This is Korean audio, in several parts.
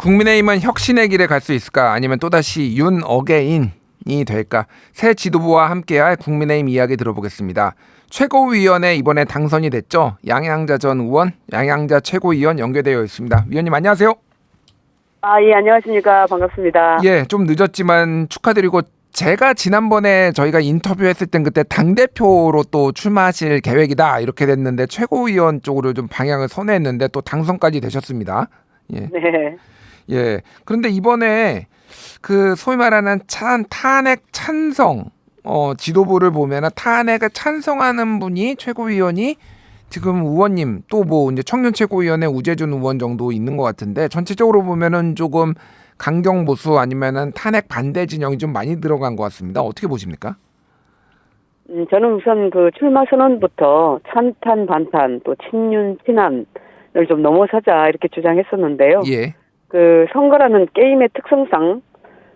국민의힘은 혁신의 길에 갈 수 있을까? 아니면 또다시 윤 어게인이 될까? 새 지도부와 함께할 국민의힘 이야기 들어보겠습니다. 최고위원회 이번에 당선이 됐죠? 양양자 전 의원, 양양자 최고위원 연결되어 있습니다. 위원님 안녕하세요. 아, 예, 안녕하십니까. 반갑습니다. 예, 좀 늦었지만 축하드리고 제가 지난번에 저희가 인터뷰했을 땐 그때 당 대표로 또 출마하실 계획이다 이렇게 됐는데 최고위원 쪽으로 좀 방향을 선회했는데 또 당선까지 되셨습니다. 예. 네. 예. 그런데 이번에 그 소위 말하는 찬 탄핵 찬성 어 지도부를 보면은 탄핵을 찬성하는 분이 최고위원이 지금 의원님 또 뭐 이제 청년 최고위원회 우재준 의원 정도 있는 것 같은데 전체적으로 보면은 조금 강경 보수 아니면은 탄핵 반대 진영이 좀 많이 들어간 것 같습니다. 어떻게 보십니까? 음, 저는 우선 그 출마 선언부터 찬탄, 반탄, 또 친윤, 친한을 좀 넘어서자 이렇게 주장했었는데요. 예. 그 선거라는 게임의 특성상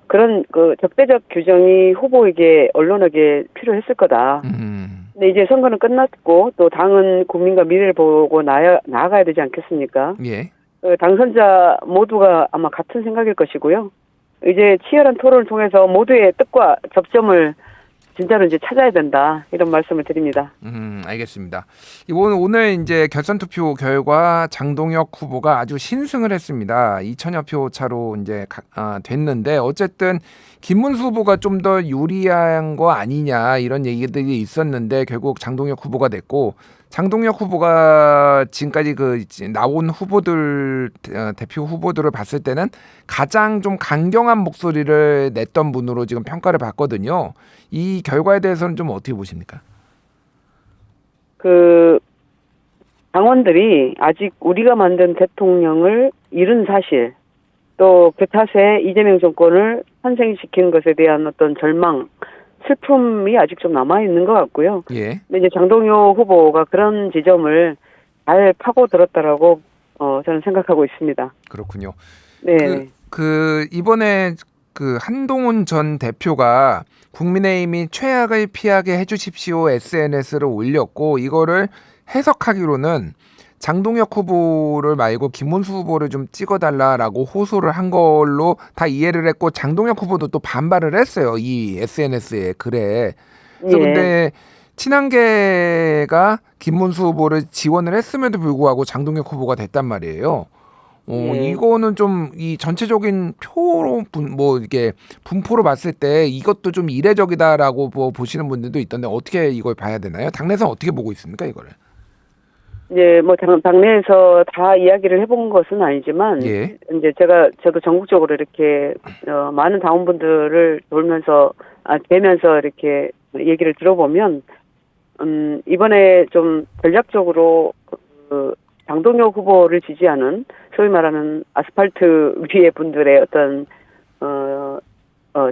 그런 그 적대적 규정이 후보에게 언론에게 필요했을 거다. 음. 근데 이제 선거는 끝났고 또 당은 국민과 미래를 보고 나야, 나아가야 되지 않겠습니까? 예. 그 당선자 모두가 아마 같은 생각일 것이고요. 이제 치열한 토론을 통해서 모두의 뜻과 접점을 진짜로 이제 찾아야 된다 이런 말씀을 드립니다. 음, 알겠습니다. 이번 오늘 이제 결선 투표 결과 장동혁 후보가 아주 신승을 했습니다. 2천여 표 차로 이제 가, 아, 됐는데 어쨌든 김문수 후보가 좀 더 유리한 거 아니냐 이런 얘기들이 있었는데 결국 장동혁 후보가 됐고 장동혁 후보가 지금까지 그 나온 후보들 어, 대표 후보들을 봤을 때는 가장 좀 강경한 목소리를 냈던 분으로 지금 평가를 받거든요. 이 결과에 대해서는 좀 어떻게 보십니까? 그 당원들이 아직 우리가 만든 대통령을 잃은 사실 또 그 탓에 이재명 정권을 탄생시킨 것에 대한 어떤 절망 슬픔이 아직 좀 남아 있는 것 같고요. 예. 근데 이제 장동효 후보가 그런 지점을 잘 파고 들었다라고 어 저는 생각하고 있습니다. 그렇군요. 네. 그, 그 이번에 그 한동훈 전 대표가 국민의힘이 최악을 피하게 해주십시오 SNS를 올렸고 이거를 해석하기로는 장동혁 후보를 말고 김문수 후보를 좀 찍어달라라고 호소를 한 걸로 다 이해를 했고 장동혁 후보도 또 반발을 했어요 이 SNS에 글에. 그래서 예. 근데 친한계가 김문수 후보를 지원을 했음에도 불구하고 장동혁 후보가 됐단 말이에요. 어, 예. 이거는 좀 이 전체적인 표로 분, 뭐 이게 분포로 봤을 때 이것도 좀 이례적이다라고 뭐 보시는 분들도 있던데 어떻게 이걸 봐야 되나요? 당내에서 어떻게 보고 있습니까 이거를? 이제 뭐 당, 당내에서 다 이야기를 해본 것은 아니지만 예. 이제 제가 저도 전국적으로 이렇게 어, 많은 당원분들을 돌면서 아 뵈면서 이렇게 얘기를 들어보면 음 이번에 좀 전략적으로 그 장동혁 후보를 지지하는 소위 말하는 아스팔트 위의 분들의 어떤 어, 어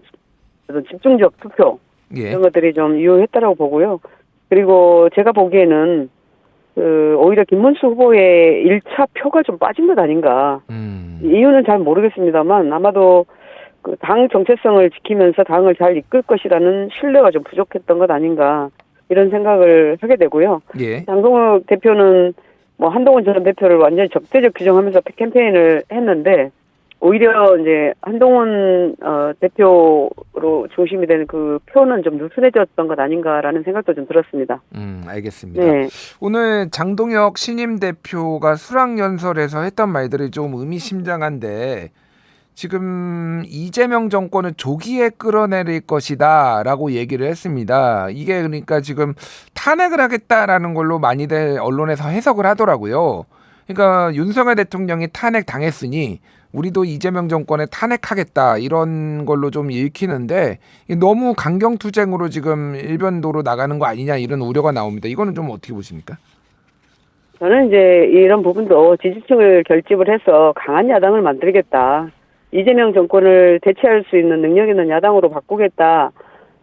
어떤 집중적 투표 예. 이런 것들이 좀 유효했다라고 보고요. 그리고 제가 보기에는 그 오히려 김문수 후보의 1차 표가 좀 빠진 것 아닌가. 음. 이유는 잘 모르겠습니다만 아마도 그 당 정체성을 지키면서 당을 잘 이끌 것이라는 신뢰가 좀 부족했던 것 아닌가 이런 생각을 하게 되고요. 예. 장동욱 대표는 뭐 한동훈 전 대표를 완전히 적대적 규정하면서 캠페인을 했는데 오히려 이제 한동훈 어, 대표로 중심이 되는 그 표는 좀 느슨해졌던 것 아닌가라는 생각도 좀 들었습니다. 음, 알겠습니다. 네. 오늘 장동혁 신임 대표가 수락 연설에서 했던 말들이 좀 의미심장한데 지금 이재명 정권을 조기에 끌어내릴 것이다라고 얘기를 했습니다. 이게 그러니까 지금 탄핵을 하겠다라는 걸로 많이들 언론에서 해석을 하더라고요. 그러니까 윤석열 대통령이 탄핵 당했으니 우리도 이재명 정권에 탄핵하겠다 이런 걸로 좀 읽히는데 너무 강경 투쟁으로 지금 일변도로 나가는 거 아니냐 이런 우려가 나옵니다. 이거는 좀 어떻게 보십니까? 저는 이제 이런 부분도 지지층을 결집을 해서 강한 야당을 만들겠다. 이재명 정권을 대체할 수 있는 능력 있는 야당으로 바꾸겠다.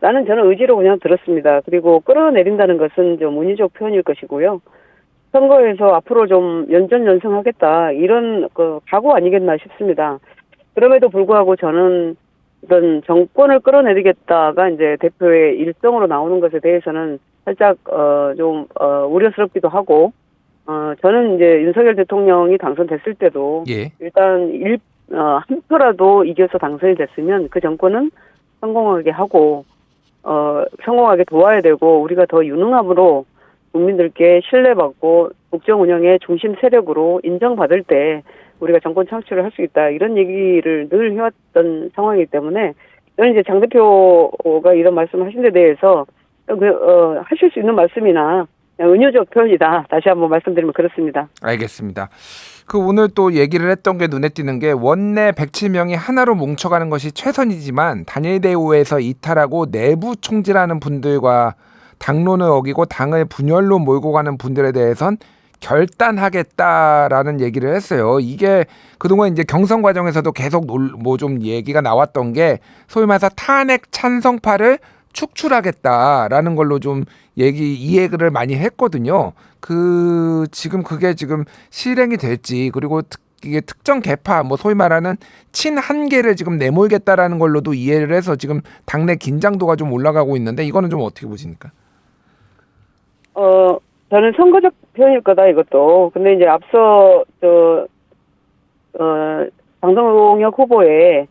라는 저는 의지로 그냥 들었습니다. 그리고 끌어내린다는 것은 좀 운이적 표현일 것이고요. 선거에서 앞으로 좀 연전 연승하겠다. 이런 그 각오 아니겠나 싶습니다. 그럼에도 불구하고 저는 어떤 정권을 끌어내리겠다가 이제 대표의 일성으로 나오는 것에 대해서는 살짝 어좀 어, 우려스럽기도 하고 어 저는 이제 윤석열 대통령이 당선됐을 때도 예. 일단 일 어, 한 표라도 이겨서 당선이 됐으면 그 정권은 성공하게 하고 어, 성공하게 도와야 되고 우리가 더 유능함으로 국민들께 신뢰받고 국정 운영의 중심 세력으로 인정받을 때 우리가 정권 창출을 할 수 있다 이런 얘기를 늘 해왔던 상황이기 때문에 저는 이제 장 대표가 이런 말씀하신 데 대해서 그, 어, 하실 수 있는 말씀이나 은유적 표현이다 다시 한번 말씀드리면 그렇습니다. 알겠습니다. 그 오늘 또 얘기를 했던 게 눈에 띄는 게 원내 107명이 하나로 뭉쳐가는 것이 최선이지만 단일 대우에서 이탈하고 내부 총질하는 분들과 당론을 어기고 당을 분열로 몰고 가는 분들에 대해선 결단하겠다라는 얘기를 했어요. 이게 그동안 이제 경선 과정에서도 계속 뭐 좀 얘기가 나왔던 게 소위 말해서 탄핵 찬성파를 축출하겠다라는 걸로 좀 얘기 이해를 많이 했거든요. 그 지금 그게 지금 실행이 될지 그리고 특, 이게 특정 개파 뭐 소위 말하는 친 한계를 지금 내몰겠다라는 걸로도 이해를 해서 지금 당내 긴장도가 좀 올라가고 있는데 이거는 좀 어떻게 보십니까? 어, 저는 선거적 표현일 거다, 이것도. 근데 이제 앞서, 저, 어, 장동혁 후보의,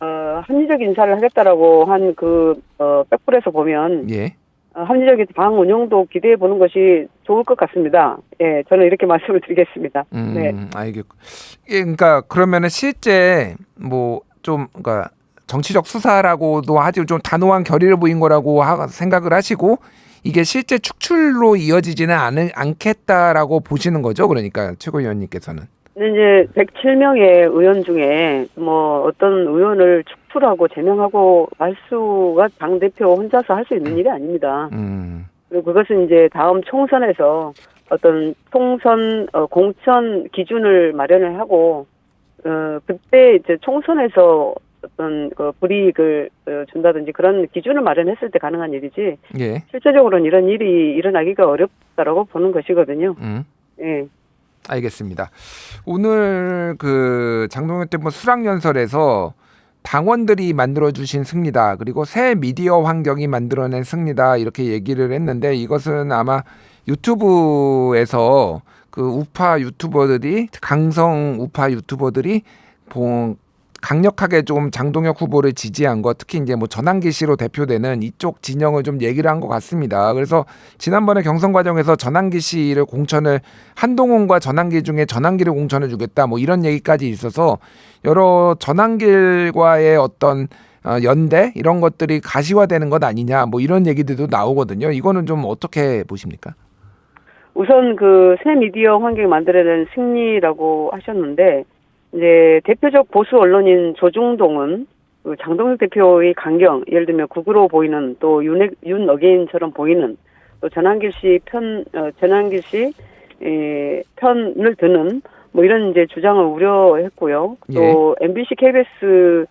어, 합리적 인사를 하겠다라고 한 그, 어, 백불에서 보면, 예. 어, 합리적인 당 운영도 기대해 보는 것이 좋을 것 같습니다. 예, 저는 이렇게 말씀을 드리겠습니다. 음, 네. 알겠고. 예, 그러니까 그러면은 실제 뭐 좀 그러니까 정치적 수사라고도 하지 좀 단호한 결의를 보인 거라고 하, 생각을 하시고 이게 실제 축출로 이어지지는 않, 않겠다라고 보시는 거죠. 그러니까 최고위원님께서는. 근데 이제 107명의 의원 중에 뭐 어떤 의원을 축출하고 제명하고 할 수가 당 대표 혼자서 할 수 있는 일이 아닙니다. 음. 그리고 그것은 이제 다음 총선에서 어떤 총선 어, 공천 기준을 마련을 하고 어 그때 이제 총선에서 어떤 그 불이익을 어, 준다든지 그런 기준을 마련했을 때 가능한 일이지 예. 실제적으로는 이런 일이 일어나기가 어렵다라고 보는 것이거든요. 음. 예. 알겠습니다. 오늘 그 장동현 때뭐 수락 연설에서 당원들이 만들어 주신 승리다. 그리고 새 미디어 환경이 만들어낸 승리다. 이렇게 얘기를 했는데 이것은 아마 유튜브에서 그 우파 유튜버들이 강성 우파 유튜버들이 본 강력하게 좀 장동혁 후보를 지지한 것 특히 이제 뭐 전환기 씨로 대표되는 이쪽 진영을 좀 얘기를 한 것 같습니다. 그래서 지난번에 경선 과정에서 전환기 씨를 공천을 한동훈과 전환기 중에 전환기를 공천해 주겠다 뭐 이런 얘기까지 있어서 여러 전환길과의 어떤 어, 연대 이런 것들이 가시화되는 것 아니냐 뭐 이런 얘기들도 나오거든요. 이거는 좀 어떻게 보십니까? 우선 그 새 미디어 환경을 만들어낸 승리라고 하셨는데 이제 대표적 보수 언론인 조중동은 그 장동혁 대표의 강경, 예를 들면 국으로 보이는 또 윤, 윤 어게인처럼 보이는 또 전환길 씨 편, 어, 전환길 씨 에, 편을 드는 뭐 이런 이제 주장을 우려했고요. 또 MBC, KBS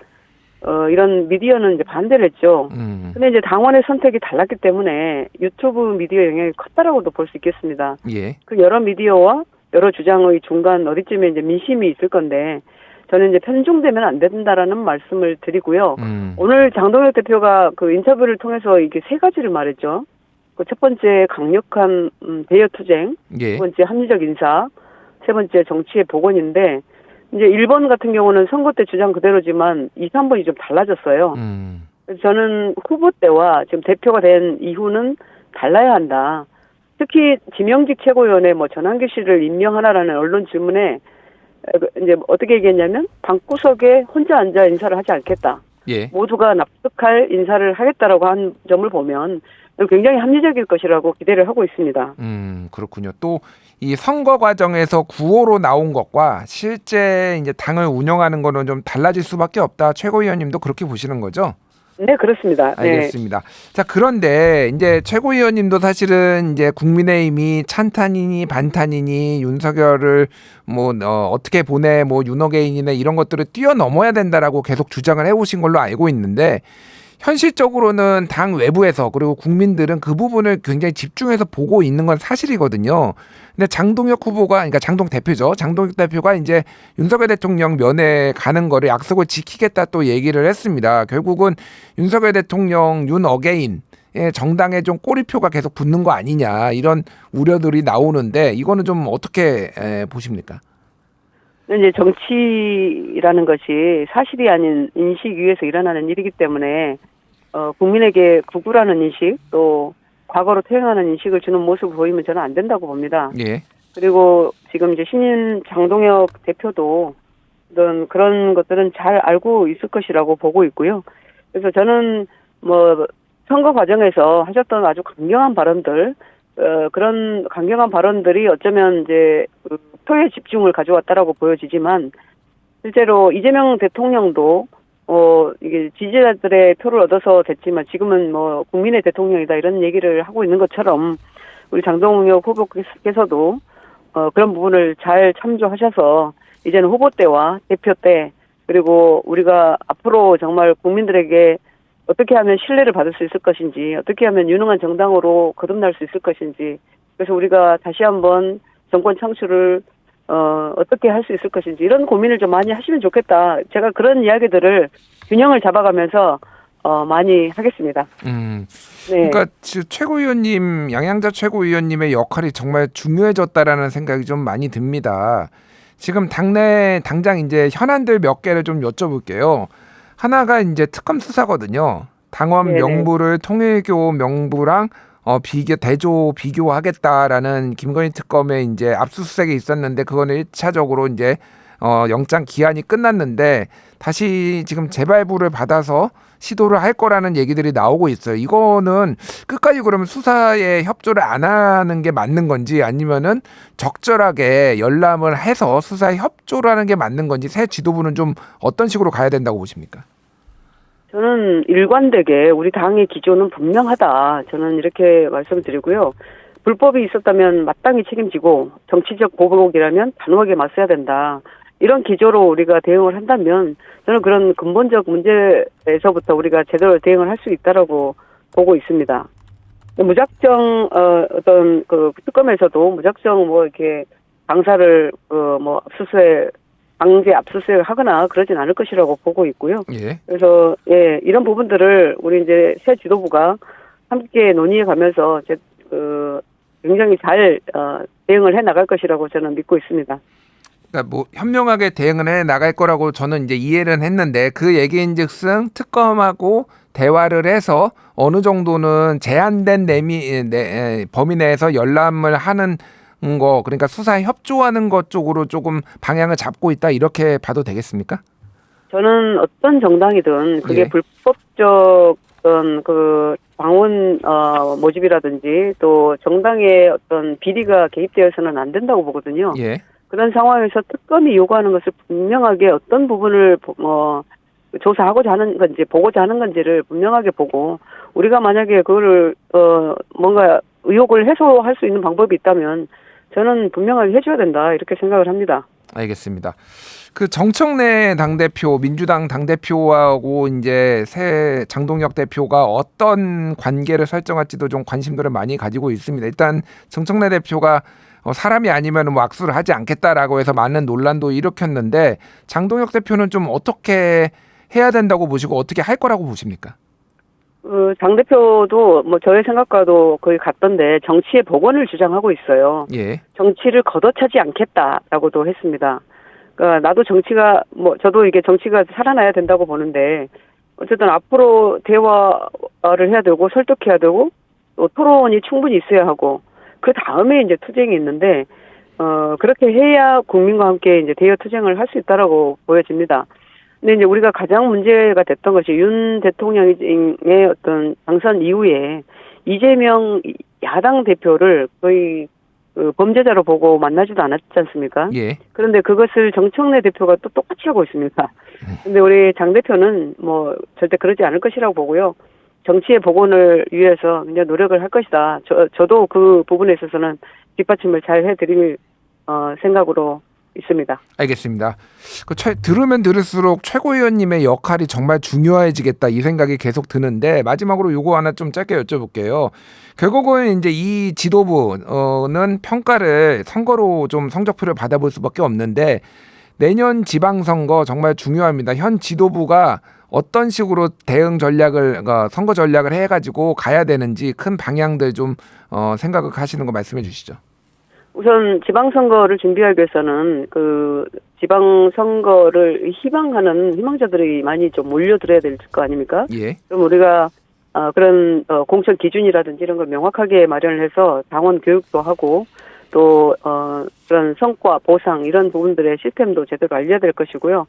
어, 이런 미디어는 이제 반대를 했죠. 음. 근데 이제 당원의 선택이 달랐기 때문에 유튜브 미디어 영향이 컸다라고도 볼 수 있겠습니다. 예. 그 여러 미디어와 여러 주장의 중간 어디쯤에 이제 민심이 있을 건데 저는 이제 편중되면 안 된다라는 말씀을 드리고요. 음. 오늘 장동혁 대표가 그 인터뷰를 통해서 이게 세 가지를 말했죠. 그 첫 번째 강력한 음, 대여 투쟁, 예. 두 번째 합리적 인사, 세 번째 정치의 복원인데 이제 1번 같은 경우는 선거 때 주장 그대로지만 2, 3번이 좀 달라졌어요. 음. 저는 후보 때와 지금 대표가 된 이후는 달라야 한다. 특히 지명직 최고위원회 뭐 전환기 씨를 임명하라라는 언론 질문에 이제 어떻게 얘기했냐면 방구석에 혼자 앉아 인사를 하지 않겠다. 예. 모두가 납득할 인사를 하겠다라고 한 점을 보면 굉장히 합리적일 것이라고 기대를 하고 있습니다. 음, 그렇군요. 또 이 선거 과정에서 구호로 나온 것과 실제 이제 당을 운영하는 거는 좀 달라질 수밖에 없다. 최고위원님도 그렇게 보시는 거죠? 네, 그렇습니다. 네. 알겠습니다. 자, 그런데 이제 최고위원님도 사실은 이제 국민의힘이 찬탄이니 반탄이니 윤석열을 뭐 어, 어떻게 보내 뭐 윤호개인이나 이런 것들을 뛰어넘어야 된다라고 계속 주장을 해오신 걸로 알고 있는데 현실적으로는 당 외부에서 그리고 국민들은 그 부분을 굉장히 집중해서 보고 있는 건 사실이거든요. 근데 장동혁 후보가 그러니까 장동 대표죠. 장동혁 대표가 이제 윤석열 대통령 면회 가는 거를 약속을 지키겠다 또 얘기를 했습니다. 결국은 윤석열 대통령 윤 어게인 의 정당에 좀 꼬리표가 계속 붙는 거 아니냐 이런 우려들이 나오는데 이거는 좀 어떻게 에, 보십니까? 이제 정치라는 것이 사실이 아닌 인식 위에서 일어나는 일이기 때문에 어, 국민에게 구구라는 인식 또 과거로 퇴행하는 인식을 주는 모습을 보이면 저는 안 된다고 봅니다. 예. 그리고 지금 이제 신인 장동혁 대표도 어떤 그런 것들은 잘 알고 있을 것이라고 보고 있고요. 그래서 저는 뭐 선거 과정에서 하셨던 아주 강경한 발언들, 어, 그런 강경한 발언들이 어쩌면 이제 그 표에 집중을 가져왔다라고 보여지지만 실제로 이재명 대통령도 어 이게 지지자들의 표를 얻어서 됐지만 지금은 뭐 국민의 대통령이다 이런 얘기를 하고 있는 것처럼 우리 장동혁 후보께서도 어 그런 부분을 잘 참조하셔서 이제는 후보 때와 대표 때 그리고 우리가 앞으로 정말 국민들에게 어떻게 하면 신뢰를 받을 수 있을 것인지 어떻게 하면 유능한 정당으로 거듭날 수 있을 것인지 그래서 우리가 다시 한번 정권 창출을 어, 어떻게 할 수 있을 것인지 이런 고민을 좀 많이 하시면 좋겠다. 제가 그런 이야기들을 균형을 잡아가면서 어, 많이 하겠습니다. 음. 네. 그러니까 지- 최고위원님 양양자 최고위원님의 역할이 정말 중요해졌다라는 생각이 좀 많이 듭니다. 지금 당내 당장 이제 현안들 몇 개를 좀 여쭤볼게요. 하나가 이제 특검 수사거든요. 당원 네네. 명부를 통일교 명부랑 어 비교 대조 비교하겠다라는 김건희 특검의 이제 압수수색이 있었는데 그거는 일차적으로 이제 어 영장 기한이 끝났는데 다시 지금 재발부를 받아서 시도를 할 거라는 얘기들이 나오고 있어요. 이거는 끝까지 그러면 수사에 협조를 안 하는 게 맞는 건지 아니면은 적절하게 열람을 해서 수사에 협조를 하는 게 맞는 건지 새 지도부는 좀 어떤 식으로 가야 된다고 보십니까? 저는 일관되게 우리 당의 기조는 분명하다. 저는 이렇게 말씀드리고요. 불법이 있었다면 마땅히 책임지고 정치적 보복이라면 단호하게 맞서야 된다. 이런 기조로 우리가 대응을 한다면 저는 그런 근본적 문제에서부터 우리가 제대로 대응을 할 수 있다라고 보고 있습니다. 무작정 어, 어떤 그 특검에서도 무작정 뭐 이렇게 강사를 그뭐 압수수색 강제 압수수색을 하거나 그러진 않을 것이라고 보고 있고요. 예. 그래서 예 이런 부분들을 우리 이제 새 지도부가 함께 논의해 가면서 제, 그 굉장히 잘 어, 대응을 해 나갈 것이라고 저는 믿고 있습니다. 그러니까 뭐 현명하게 대응을 해 나갈 거라고 저는 이제 이해는 했는데 그 얘기인즉슨 특검하고 대화를 해서 어느 정도는 제한된 내미 내, 에, 범위 내에서 열람을 하는 거 그러니까 수사에 협조하는 것 쪽으로 조금 방향을 잡고 있다 이렇게 봐도 되겠습니까? 저는 어떤 정당이든 그게 예. 불법적 어떤 그 방원 어 모집이라든지 또 정당의 어떤 비리가 개입되어서는 안 된다고 보거든요. 예. 그런 상황에서 특검이 요구하는 것을 분명하게 어떤 부분을 보- 뭐 조사하고자 하는 건지 보고자 하는 건지를 분명하게 보고 우리가 만약에 그거를 어 뭔가 의혹을 해소할 수 있는 방법이 있다면 저는 분명하게 해줘야 된다 이렇게 생각을 합니다. 알겠습니다. 그 정청래 당 대표 민주당 당 대표하고 이제 새 장동혁 대표가 어떤 관계를 설정할지도 좀 관심도를 많이 가지고 있습니다. 일단 정청래 대표가 어, 사람이 아니면 뭐 악수를 하지 않겠다라고 해서 많은 논란도 일으켰는데 장동혁 대표는 좀 어떻게 해야 된다고 보시고 어떻게 할 거라고 보십니까? 어, 장 대표도 뭐 저의 생각과도 거의 같던데 정치의 복원을 주장하고 있어요. 예. 정치를 걷어차지 않겠다라고도 했습니다. 그러니까 나도 정치가 뭐 저도 이게 정치가 살아나야 된다고 보는데 어쨌든 앞으로 대화를 해야 되고 설득해야 되고 또 토론이 충분히 있어야 하고 그 다음에 이제 투쟁이 있는데 어 그렇게 해야 국민과 함께 이제 대여 투쟁을 할 수 있다라고 보여집니다. 근데 이제 우리가 가장 문제가 됐던 것이 윤 대통령의 어떤 당선 이후에 이재명 야당 대표를 거의 그 범죄자로 보고 만나지도 않았지 않습니까? 예. 그런데 그것을 정청래 대표가 또 똑같이 하고 있습니다. 근데 우리 장 대표는 뭐 절대 그러지 않을 것이라고 보고요. 정치의 복원을 위해서 그냥 노력을 할 것이다. 저, 저도 그 부분에 있어서는 뒷받침을 잘 해드릴 어, 생각으로 있습니다. 알겠습니다. 그 최, 들으면 들을수록 최고위원님의 역할이 정말 중요해지겠다 이 생각이 계속 드는데 마지막으로 요거 하나 좀 짧게 여쭤볼게요. 결국은 이제 이 지도부는 평가를 선거로 좀 성적표를 받아볼 수밖에 없는데 내년 지방선거 정말 중요합니다. 현 지도부가 어떤 식으로 대응 전략을 어, 선거 전략을 해가지고 가야 되는지 큰 방향들 좀 어, 생각을 하시는 거 말씀해 주시죠. 우선 지방선거를 준비하기 위해서는 그 지방 선거를 희망하는 희망자들이 많이 좀 몰려들어야 될 거 아닙니까? 예. 그럼 우리가 어, 그런 어, 공천 기준이라든지 이런 걸 명확하게 마련을 해서 당원 교육도 하고 또 어, 그런 성과 보상 이런 부분들의 시스템도 제대로 알려야 될 것이고요.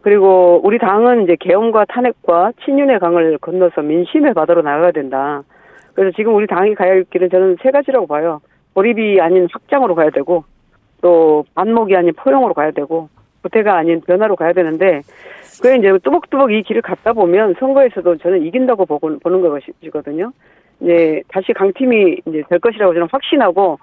그리고 우리 당은 이제 계엄과 탄핵과 친윤의 강을 건너서 민심의 바다로 나가야 된다. 그래서 지금 우리 당이 가야 할 길은 저는 세 가지라고 봐요. 고립이 아닌 확장으로 가야 되고 또 반목이 아닌 포용으로 가야 되고 구태가 아닌 변화로 가야 되는데 그게 이제 뚜벅뚜벅 이 길을 갔다 보면 선거에서도 저는 이긴다고 보고, 보는 것이거든요. 이제 다시 강팀이 이제 될 것이라고 저는 확신하고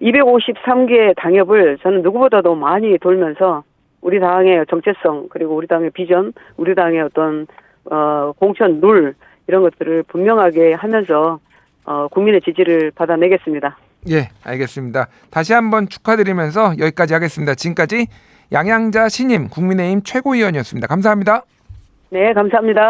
253개 당협을 저는 누구보다도 많이 돌면서 우리 당의 정체성 그리고 우리 당의 비전, 우리 당의 어떤 어 공천 룰 이런 것들을 분명하게 하면서 어 국민의 지지를 받아내겠습니다. 예, 알겠습니다. 다시 한번 축하드리면서 여기까지 하겠습니다. 지금까지 양양자 신임 국민의힘 최고위원이었습니다. 감사합니다. 네, 감사합니다.